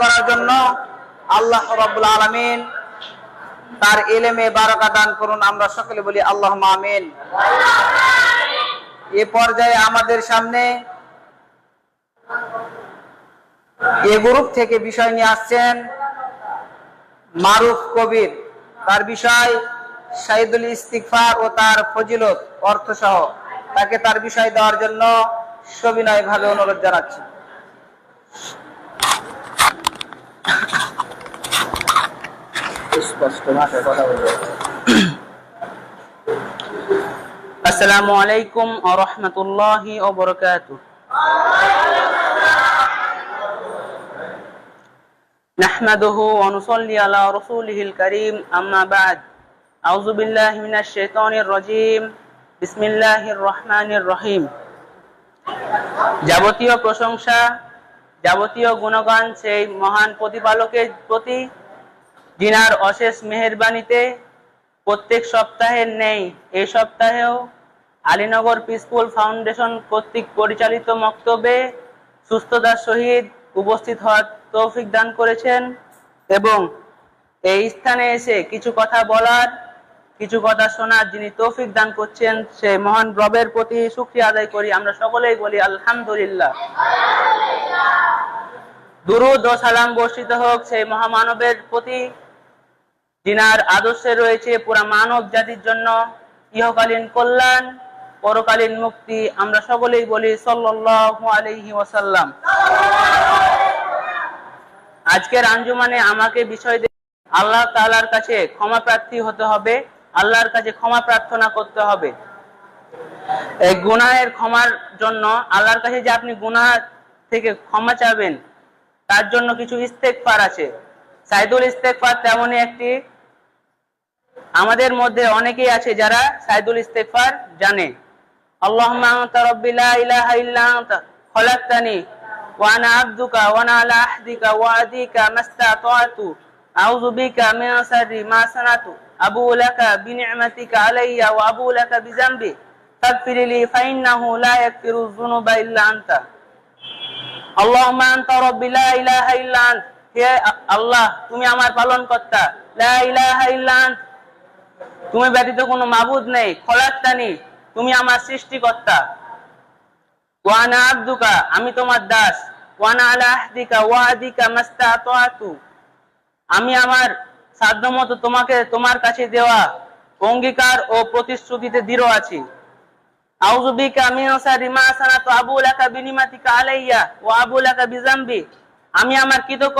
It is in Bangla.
করার জন্য আল্লাহ রব্বুল আলমিন তার এলেমে বারকা দান করুন। আমরা সকলে বলি আল্লাহ আমিন। এ পর্যায়ে আমাদের সামনে এ গ্রুপ থেকে বিষয় নিয়ে আসছেন মারুফ কবির। তার বিষয় শাহিদুল ইস্তিকফার ও তার ফজিলত অর্থ সহ তাকে তার বিষয় দেওয়ার জন্য সবিনয় ভাবে অনুরোধ জানাচ্ছি। স্পষ্ট ভাষায় কথা বলবে আসসালামু আলাইকুম ওয়া রাহমাতুল্লাহি ওয়া বারাকাতুহু نحمده ونصلي على رسوله الكريم أما بعد أعوذ بالله من الشيطان الرجيم بسم الله الرحمن الرحيم যাবতীয় প্রশংসা যাবতীয় গুণগান সেই মহান প্রতিপালকের প্রতি জিনার অশেষ মেহেরবানিতে প্রত্যেক সপ্তাহের নেই এই সপ্তাহেও আলীনগর পিসফুল ফাউন্ডেশন কর্তৃক পরিচালিত মক্তবে সুস্থতার সহিত উপস্থিত হওয়ার তৌফিক দান করেছেন এবং এই স্থানে এসে কিছু কথা বলার, কিছু কথা শোনার যিনি তৌফিক দান করছেন, সে মহান রবের প্রতি শুক্রিয়া আদায় করি। আমরা সকলেই বলি, আলহামদুলিল্লাহ। দুরুদ ও সালাম বর্ষিত হোক সেই মহামানবের প্রতি। যিনার আদর্শে রয়েছে পুরা মানব জাতির জন্য ইহকালীন কল্যাণ, পরকালীন মুক্তি। আমরা সকলেই বলি আলাইহি ওয়াসাল্লাম। আজকের আঞ্জুমানে আমাকে বিষয় আল্লাহ তালার কাছে ক্ষমা প্রার্থী হতে হবে, আল্লাহর কাছে ক্ষমা প্রার্থনা করতে হবে। এই গুনাহের ক্ষমার জন্য আল্লাহর কাছে যে আপনি গুনাহ থেকে ক্ষমা চাবেন, তার জন্য কিছু ইস্তেকফার আছে। সাইদুল ইস্তেকফার তেমনই একটি। আমাদের মধ্যে অনেকেই আছে যারা সাইদুল ইস্তেকফার জানে। আল্লাহুম্মা আনতা রাব্বি লা ইলাহা ইল্লা আনতা খলাকতানি ওয়া আনা আবদুকা ওয়া আনা আলা আহদিকা ওয়া আদিকা মাস্তাতাতু। আউযু বিকা শাররি মা সানাতু। আবু লাকা বিনি'মাতিকা আলাইয়া হে আল্লাহ, তুমি আমার পালন কর্তা তুমি ব্যতীত কোনো মাবুদ নেই তুমি আমার ওয়ানা আব্দুকা, আমি তোমার দাস। ওয়ানা আলা আহদিকা ওয়াদিকা মাস্তাতাতু। আমি আমার সাধ্যমতো তোমাকে তোমার কাছে দেওয়া অঙ্গীকার ও প্রতিশ্রুতিতে দৃঢ় আছি। আউযু বিকা শাররি মা সানাতু, আবু বিনিমাতিকা আলাইয়া আবু আমি আমার কৃতজ্ঞ